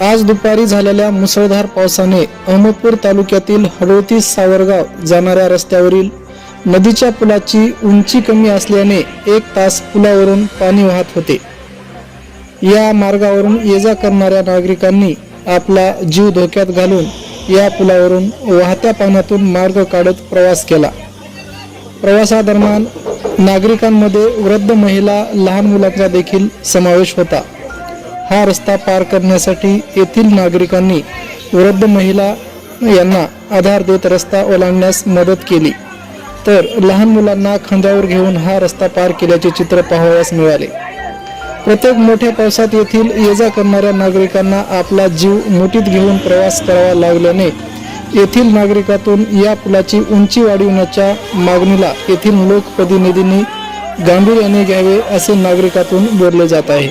आज दुपारी झालेल्या मुसळधार पावसाने अहमदपूर तालुक्यातील हडोती सावरगाव जाणाऱ्या रस्त्यावरील नदीच्या पुलाची उंची कमी असल्याने एक तास पुलावरून पाणी वाहत होते. या मार्गावरून ये जा करणाऱ्या नागरिकांनी आपला जीव धोक्यात घालून या पुलावरून वाहत्या पाण्यातून मार्ग काढत प्रवास केला. प्रवासादरम्यान नागरिकांमध्ये वृद्ध महिला लहान मुलांचा देखील समावेश होता. हा रस्ता पार करण्यासाठी येथील नागरिकांनी वृद्ध महिला यांना आधार देत रस्ता ओलांडण्यास मदत केली. तर लहान मुलांना खांद्यावर घेऊन हा रस्ता पार केल्याचे चित्र पाहावयास मिळाले. प्रत्येक मोठ्या पावसात येथील ये जा करणाऱ्या नागरिकांना आपला जीव मुठीत घेऊन प्रवास करावा लागल्याने येथील नागरिकातून या पुलाची उंची वाढविण्याच्या मागणीला येथील लोकप्रतिनिधींनी गांभीर्याने घ्यावे असे नागरिकातून बोलले जात आहे.